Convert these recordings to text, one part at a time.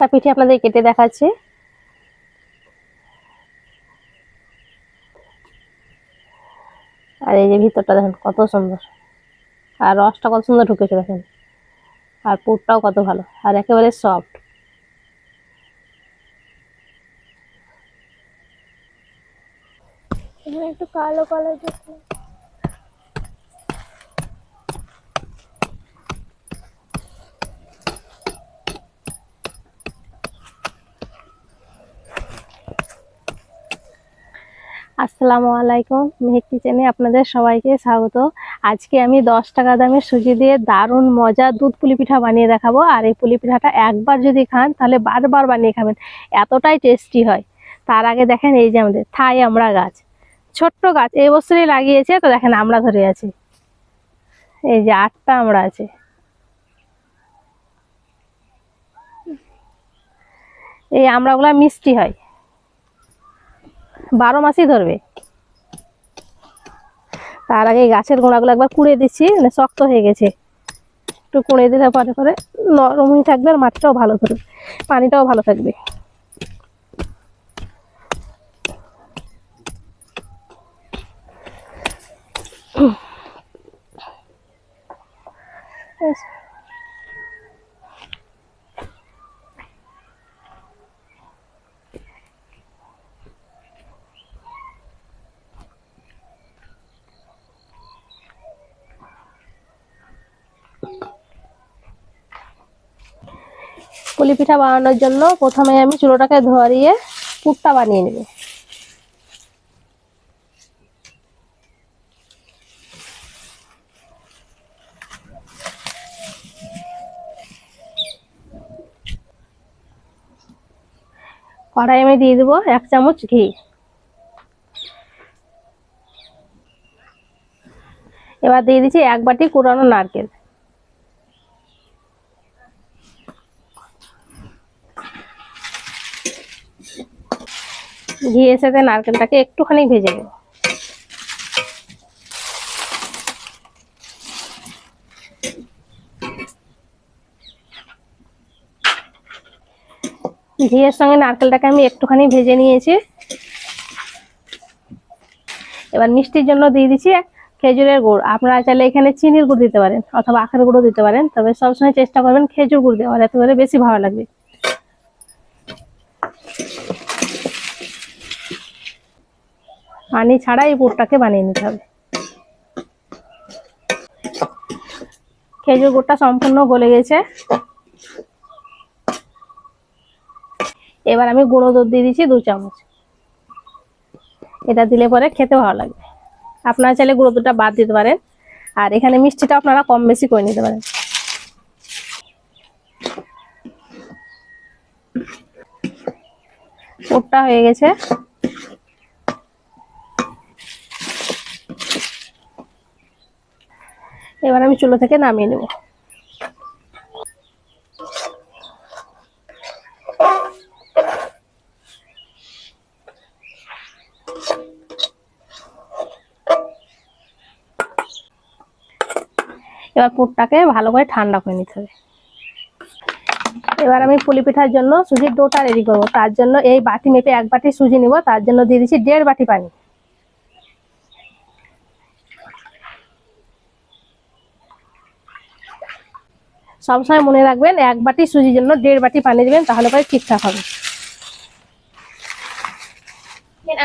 একটা পিঠে আপনাদের কেটে দেখাচ্ছি। আর এই যে ভিতরটা দেখেন কত সুন্দর। আর রসটা কত সুন্দর ঢুকেছে দেখেন। আর পুরটাও কত ভালো। আর একেবারে সফট এখানে একটু কালো কালো দেখুন। আসসালামু আলাইকুম। মেহেক কিচেনে আপনাদের সবাইকে স্বাগত। আজকে আমি দশ টাকা দামের সুজি দিয়ে দারুণ মজা দুধ পুলি পিঠা বানিয়ে দেখাবো। আর এই পুলি পিঠাটা একবার যদি খান, তাহলে বারবার বানিয়ে খাবেন। এতটাই টেস্টি হয়। তার আগে দেখেন এই যে আমাদের থাই আমরা গাছ। ছোট্ট গাছ, এই বছরই লাগিয়েছে, তো দেখেন আমরা ধরে আছি। এই যে আটটা আমরা আছে। এই আমড়াগুলা মিষ্টি হয়। বারো মাসই ধরবে। তার আগে গাছের গোড়াগুলো একবার কুড়ে দিচ্ছি মানে শক্ত হয়ে গেছে। একটু কুড়ে দিলে পরে পরে নরমই থাকবে আর মাটিটাও ভালো থাকবে পানিটাও ভালো থাকবে। পুলি পিঠা বানানোর জন্য প্রথমে আমি চুলোটাকে ধরিয়ে পুরটা বানিয়ে নেব। কড়াই আমি দিয়ে দেবো এক চামচ ঘি। এবার দিয়ে দিচ্ছি এক বাটি কুড়ানো নারকেল। ঘিয়ের সাথে নারকেলটাকে একটুখানি ভেজে নেব। ঘিয়ের সঙ্গে নারকেলটাকে আমি একটুখানি ভেজে নিয়েছি। এবার মিষ্টির জন্য দিয়ে দিচ্ছি খেজুরের গুড়। আপনারা চাইলে এখানে চিনির গুড় দিতে পারেন অথবা আখের গুঁড়ো দিতে পারেন, তবে সবসময় চেষ্টা করবেন খেজুর গুড় দেওয়ার, এতে করে বেশি ভালো লাগবে। পানি ছাড়া এই পুরটাকে বানিয়ে নিতে হবে। খেজুর গুড়টা সম্পূর্ণ গলে গেছে। এবার আমি গুঁড়ো দুধ দিয়ে দিচ্ছি দু চামচ। এটা দিলে পরে খেতে ভালো লাগবে। আপনারা চাইলে গুঁড়ো দুধটা বাদ দিতে পারেন। আর এখানে মিষ্টিটা আপনারা কম বেশি করে নিতে পারেন। পুরটা হয়ে গেছে। এবার আমি চুলো থেকে নামিয়ে নেব। এবার পুরটাকে ভালো করে ঠান্ডা করে নিতে হবে। এবার আমি পুলি পিঠার জন্য সুজির ডোটা রেডি করব। তার জন্য এই বাটি মেপে এক বাটি সুজি নিব। তার জন্য দিয়ে দিচ্ছি দেড় বাটি পানি। সবসময় মনে রাখবেন এক বাটি সুজির জন্য দেড় বাটি পানি দেবেন তাহলে পরে ঠিকঠাক হবে।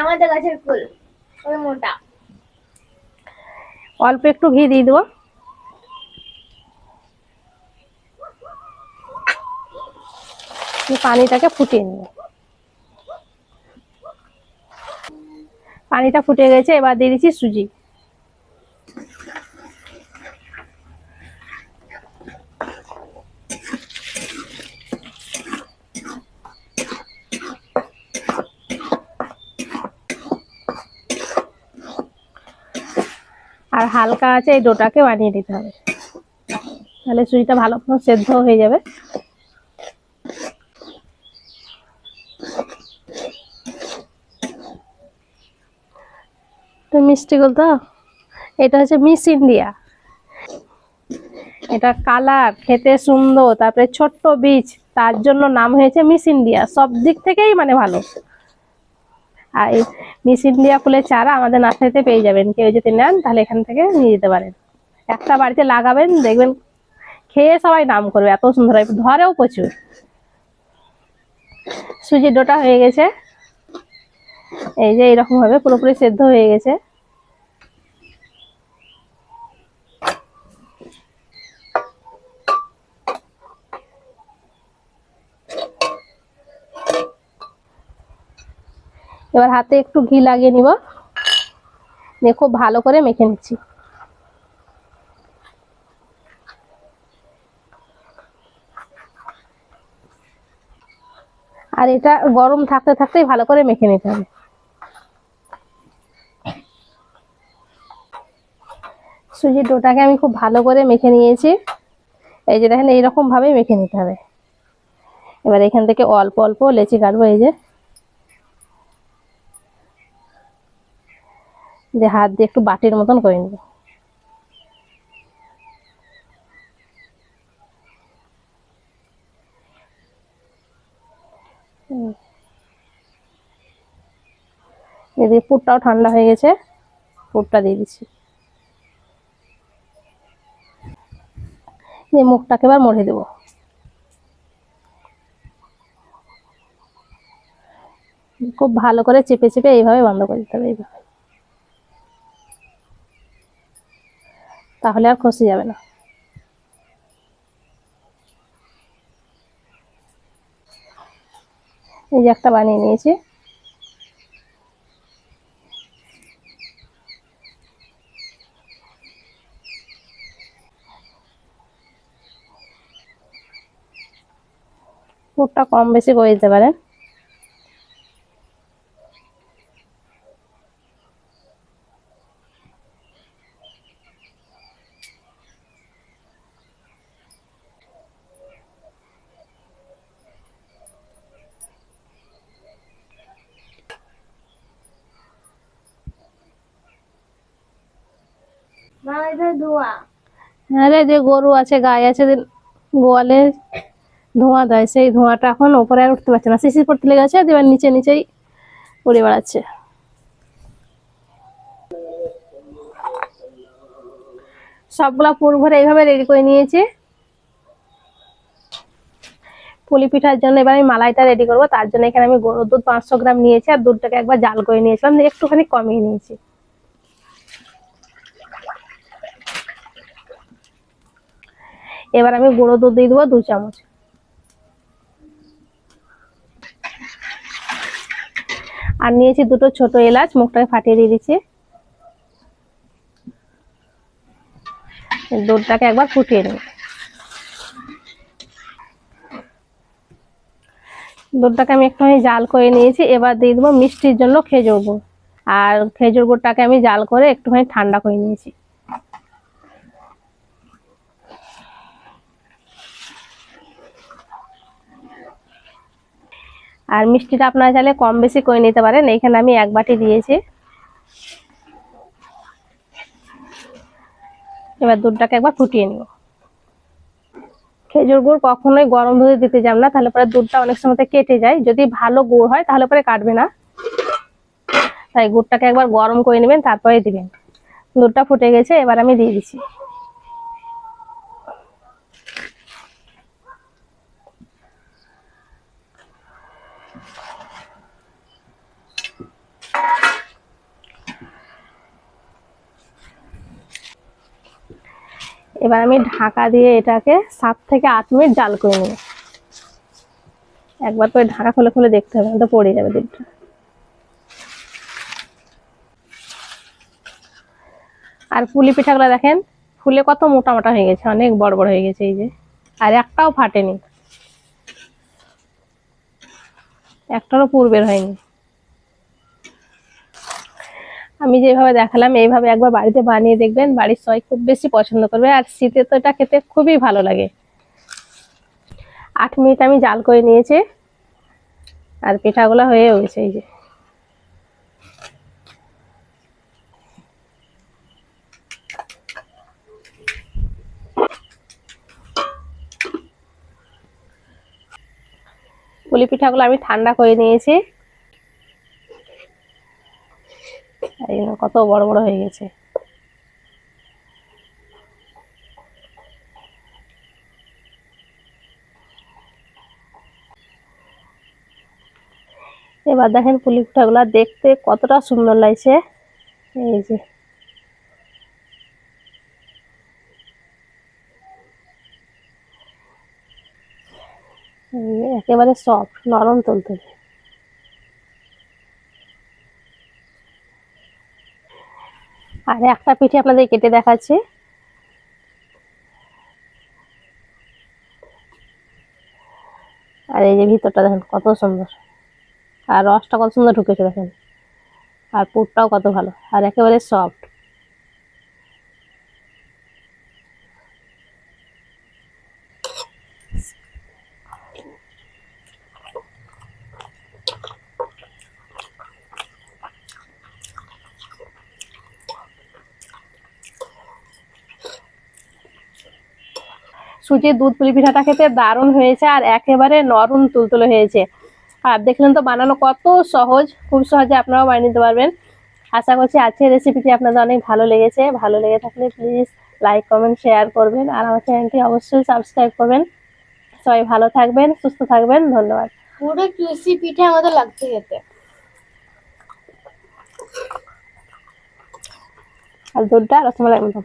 আমাদের গাছের ফুল ওই মোটা। অল্প একটু ঘি দিয়ে দেবো। পানিটাকে ফুটিয়ে নেব পানিটা ফুটে গেছে এবার দিয়ে দিচ্ছি সুজি। আর হালকা আছে, এই ডোটাকে বানিয়ে দিতে হবে। তাহলে সুজিটা ভালো মতো সেদ্ধ হয়ে যাবে। তো মিষ্টি তো এটা হচ্ছে মিস ইন্ডিয়া। এটা কালার, খেতে সুন্দর, তারপরে ছোট্ট বীজ, তার জন্য নাম হয়েছে মিস ইন্ডিয়া। সব দিক থেকেই মানে ভালো। আর এই মিস ইন্ডিয়া ফুলের চারা আমাদের নার্সারিতে পেয়ে যাবেন। কেউ যদি নেন, তাহলে এখান থেকে নিয়ে যেতে পারেন। একটা বাড়িতে লাগাবেন, দেখবেন খেয়ে সবাই নাম করবে, এত সুন্দর হয়। ধরেও প্রচুর। সুজির ডোটা হয়ে গেছে। এই যে এইরকম ভাবে পুরোপুরি সেদ্ধ হয়ে গেছে। এবার হাতে একটু ঘি লাগিয়ে নিব। দিয়ে খুব ভালো করে মেখে নিচ্ছি। আর এটা গরম থাকতে থাকতেই ভালো করে মেখে নিতে হবে। সুজির ডোটাকে আমি খুব ভালো করে মেখে নিয়েছি। এই যে দেখেন এইরকম ভাবে মেখে নিতে হবে। এবার এখান থেকে অল্প অল্প লেচি কাটবো, এই যে। যে হাত দিয়ে একটু বাটির মতন করে নেব। এদিকে পুরটাও ঠান্ডা হয়ে গেছে, পুরটা দিয়ে দিচ্ছি। দিয়ে মুখটাকে এবার মরে দেবো। খুব ভালো করে চেপে চেপে এইভাবে বন্ধ করে দিতে হবে, এইভাবে। তাহলে আর খসে যাবে না। এই যে একটা বানিয়ে নিয়েছি। পুরটা কম বেশি করে দিতে পারেন। ধোয়া আরে যে গরু আছে গায়ে আছে গোয়ালে ধোঁয়া দেয়, সেই ধোঁয়াটা এখন ওপরে আর উঠতে পারছে না। শিশির পড়তে লেগে আছে, এবার নিচে নিচেই উড়ে বেড়াচ্ছে। সবগুলা পুর ভরে এইভাবে রেডি করে নিয়েছি। পুলি পিঠার জন্য এবার আমি মালাইটা রেডি করব, তার জন্য এখানে আমি গরুর দুধ পাঁচশো গ্রাম নিয়েছি, আর দুধটাকে একবার জাল করে নিয়েছিলাম, একটুখানি কমিয়ে নিয়েছি। এবার আমি গুঁড়ো দুধ দিয়ে দেবো দু চামচ। আর নিয়েছি দুটো ছোট এলাচ, মুখটাকে ফাটিয়ে দিয়ে দিচ্ছি। দুধটাকে একবার ফুটিয়ে নিই দুধটাকে আমি একটুখানি জাল করে নিয়েছি, এবার দিয়ে দেবো মিষ্টির জন্য খেজুর গুড়। আর খেজুর গুড়টাকে আমি জাল করে একটুখানি ঠান্ডা করে নিয়েছি। আর মিষ্টিটা আপনারা চাইলে কম বেশি করে নিতে পারেন। এইখানে আমি এক বাটি দিয়েছি। এবার দুধটাকে একবার ফুটিয়ে নিব। খেজুর গুড় কখনোই গরম দুধে দিতে যাব না, তাহলে পরে দুধটা অনেক সময় কেটে যায়। যদি ভালো গুড় হয়, তাহলে পরে কাটবে না। তাই গুড়টাকে একবার গরম করে নেবেন, তারপরে দিবেন। দুধটা ফুটে গেছে, এবার আমি দিয়ে দিচ্ছি। এবার আমি ঢাকা দিয়ে এটাকে সাত থেকে আট মিনিট জাল করে নেব। একবার করে ঢাকা খুলে খুলে দেখতে হবে, তো পড়ে যাবে দুধটা আর পুলি পিঠাগুলো দেখেন, ফুলে কত মোটা মোটা হয়ে গেছে, অনেক বড় বড় হয়ে গেছে এই যে। আর একটাও ফাটেনি। একটারও পূর্বের হয়নি। আমি যেভাবে দেখালাম, এইভাবে একবার বাড়িতে বানিয়ে দেখবেন, বাড়ির সবাই খুব বেশি পছন্দ করবে আর শীতে তো এটা খেতে খুবই ভালো লাগে। আট মিনিট আমি জাল করে নিয়েছি আর পিঠাগুলো হয়ে গেছে এই যে। পুলি পিঠাগুলো আমি ঠান্ডা করে নিয়েছি এই জন্য কত বড় বড় হয়ে গেছে। এবার দেখেন পুলি পিঠাগুলো দেখতে কতটা সুন্দর লাগছে। এই যে। একেবারে সফট নরম তুলতুলে। আর একটা পিঠে আপনাদের কেটে দেখাচ্ছি। আর এই যে ভিতরটা দেখেন কত সুন্দর। আর রসটা কত সুন্দর ঢুকেছে দেখেন। আর পুরটাও কত ভালো। আর একেবারে সফট সুজির দুধ পুলি পিঠাটা খেতে দারুণ হয়েছে আর একেবারে নরম তুলতুলে হয়েছে। আর দেখলেন তো বানানো কত সহজ খুব সহজে আপনারাও বানিয়ে নিতে পারবেন। আশা করছি আজকের রেসিপিটি আপনাদের অনেক ভালো লেগেছে। ভালো লেগে থাকলে প্লিজ লাইক কমেন্ট শেয়ার করবেন। আর আমার চ্যানেলটি অবশ্যই সাবস্ক্রাইব করবেন। সবাই ভালো থাকবেন সুস্থ থাকবেন। ধন্যবাদ। পুরো ক্রিসি পিঠে আমাদের লাগছে খেতে আর দুধটা রসমালাই মতো।